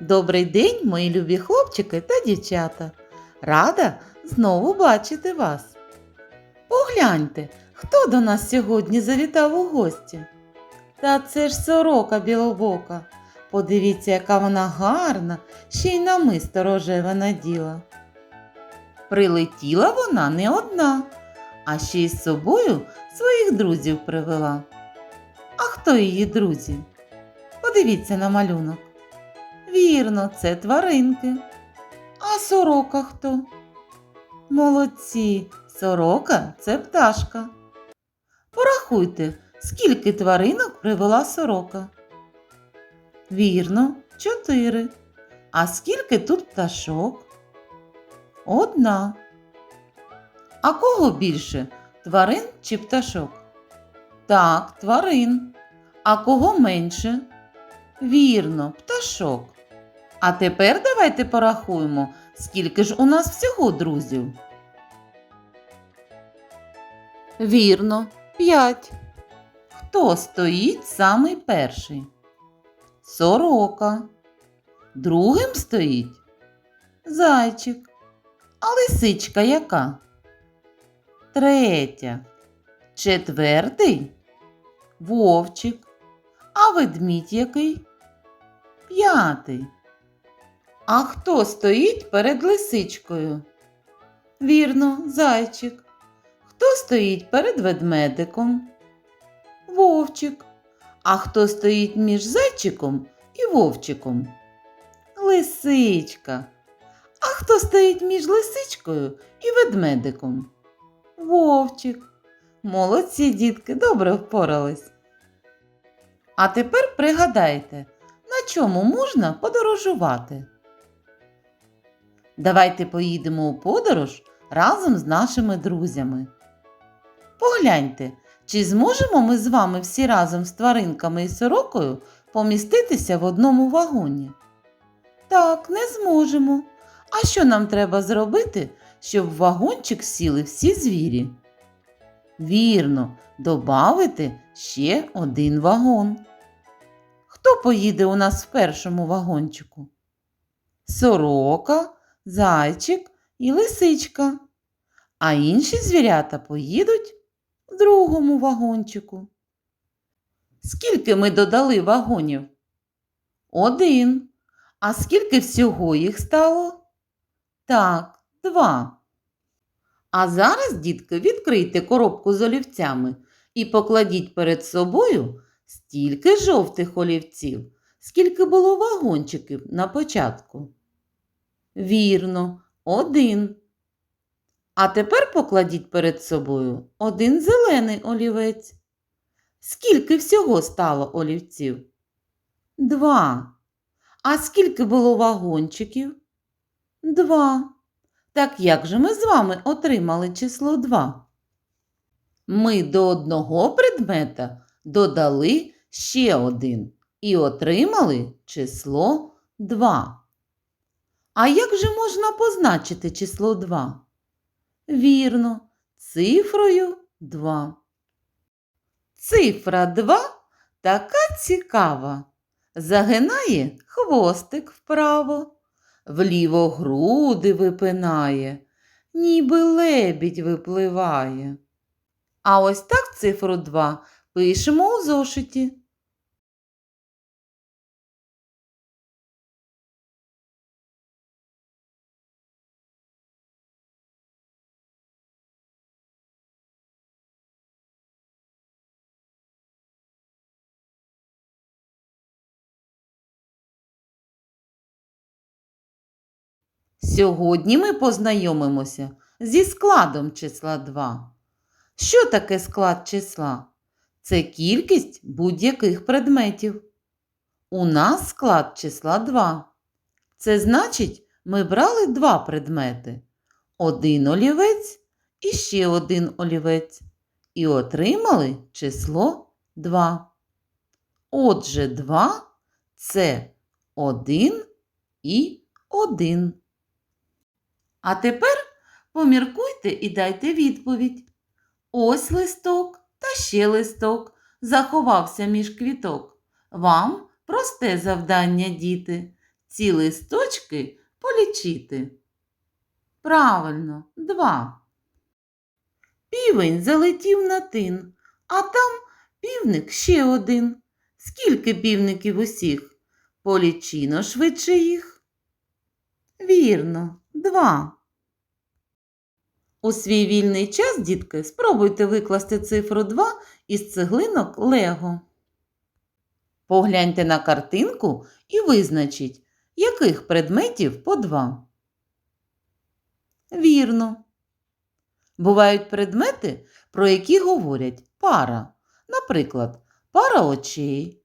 Добрий день, мої любі хлопчики та дівчата. Рада знову бачити вас. Погляньте, хто до нас сьогодні завітав у гості. Та це ж сорока білобока. Подивіться, яка вона гарна, ще й намисто рожеве наділа. Прилетіла вона не одна, а ще й з собою своїх друзів привела. А хто її друзі? Подивіться на малюнок. Вірно, це тваринки. А сорока хто? Молодці, сорока це пташка. Порахуйте, скільки тваринок привела сорока. Вірно, чотири. А скільки тут пташок? Одна. А кого більше? Тварин чи пташок? Так, тварин. А кого менше? Вірно, пташок. А тепер давайте порахуємо, скільки ж у нас всього друзів. Вірно, п'ять. Хто стоїть самий перший? Сорока. Другим стоїть зайчик. А лисичка яка? Третя. Четвертий вовчик. А ведмідь який? П'ятий. А хто стоїть перед лисичкою? Вірно, зайчик. Хто стоїть перед ведмедиком? Вовчик. А хто стоїть між зайчиком і вовчиком? Лисичка. А хто стоїть між лисичкою і ведмедиком? Вовчик. Молодці, дітки, добре впорались. А тепер пригадайте, на чому можна подорожувати. Давайте поїдемо у подорож разом з нашими друзями. Погляньте, чи зможемо ми з вами всі разом з тваринками і сорокою поміститися в одному вагоні? Так, не зможемо. А що нам треба зробити, щоб в вагончик сіли всі звірі? Вірно, добавити ще один вагон. Хто поїде у нас в першому вагончику? Сорока, зайчик і лисичка. А інші звірята поїдуть в другому вагончику. Скільки ми додали вагонів? Один. А скільки всього їх стало? Так, два. А зараз, дітки, відкрийте коробку з олівцями і покладіть перед собою стільки жовтих олівців, скільки було вагончиків на початку. Вірно, один. А тепер покладіть перед собою один зелений олівець. Скільки всього стало олівців? Два. А скільки було вагончиків? Два. Так як же ми з вами отримали число 2? Ми до одного предмета додали ще один і отримали число 2. А як же можна позначити число 2? Вірно, цифрою 2. Цифра 2 така цікава. Загинає хвостик вправо вліво груди випинає, ніби лебідь випливає. А ось так цифру 2 пишемо у зошиті. Сьогодні ми познайомимося зі складом числа 2. Що таке склад числа? Це кількість будь-яких предметів. У нас склад числа 2. Це значить, ми брали два предмети. Один олівець і ще один олівець. І отримали число 2. Отже, 2 це 1 і 1. А тепер поміркуйте і дайте відповідь. Ось листок та ще листок заховався між квіток. Вам просте завдання, діти. ці листочки полічити? Правильно, два. Півень залетів на тин, а там півник ще один. Скільки півників усіх? Полічіно швидше їх. Вірно, два. У свій вільний час, дітки, спробуйте викласти цифру 2 із цеглинок Лего. Погляньте на картинку і визначіть, яких предметів по два. Вірно. Бувають предмети, про які говорять пара. Наприклад, пара очей,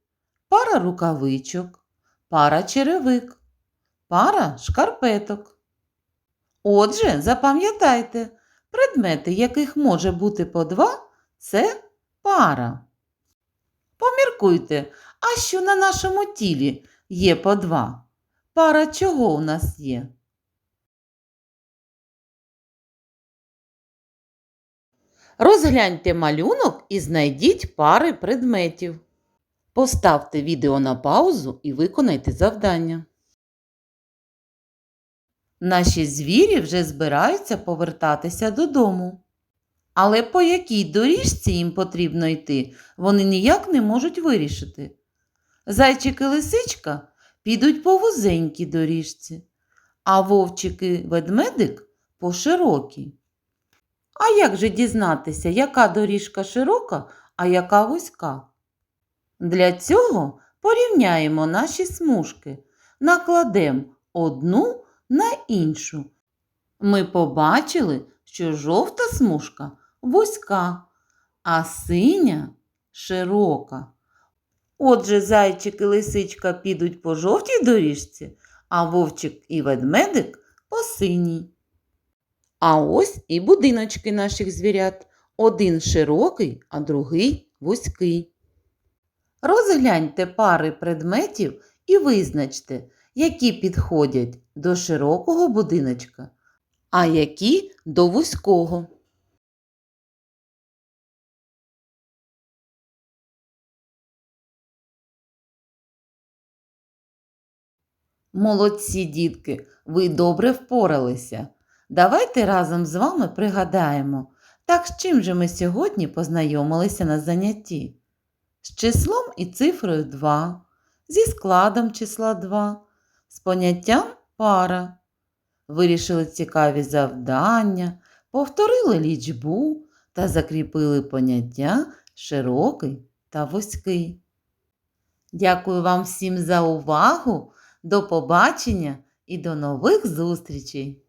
пара рукавичок, пара черевик, пара шкарпеток. Отже, запам'ятайте, предмети, яких може бути по два, це пара. Поміркуйте, а що на нашому тілі є по два? Пара чого у нас є? Розгляньте малюнок і знайдіть пари предметів. Поставте відео на паузу і виконайте завдання. Наші звірі вже збираються повертатися додому. Але по якій доріжці їм потрібно йти, вони ніяк не можуть вирішити. Зайчик і лисичка підуть по вузенькій доріжці, а вовчик і ведмедик по широкій. А як же дізнатися, яка доріжка широка, а яка вузька? Для цього порівняємо наші смужки, накладемо одну на іншу. Ми побачили, що жовта смужка вузька, а синя широка. Отже, зайчик і лисичка підуть по жовтій доріжці, а вовчик і ведмедик по синій. А ось і будиночки наших звірят. Один широкий, а другий вузький. Розгляньте пари предметів і визначте, які підходять до широкого будиночка, а які до вузького. Молодці, дітки, ви добре впоралися. Давайте разом з вами пригадаємо, так з чим же ми сьогодні познайомилися на занятті? З числом і цифрою 2, зі складом числа 2, з поняттям пара. Вирішили цікаві завдання, повторили лічбу та закріпили поняття широкий та вузький. Дякую вам всім за увагу. До побачення і до нових зустрічей!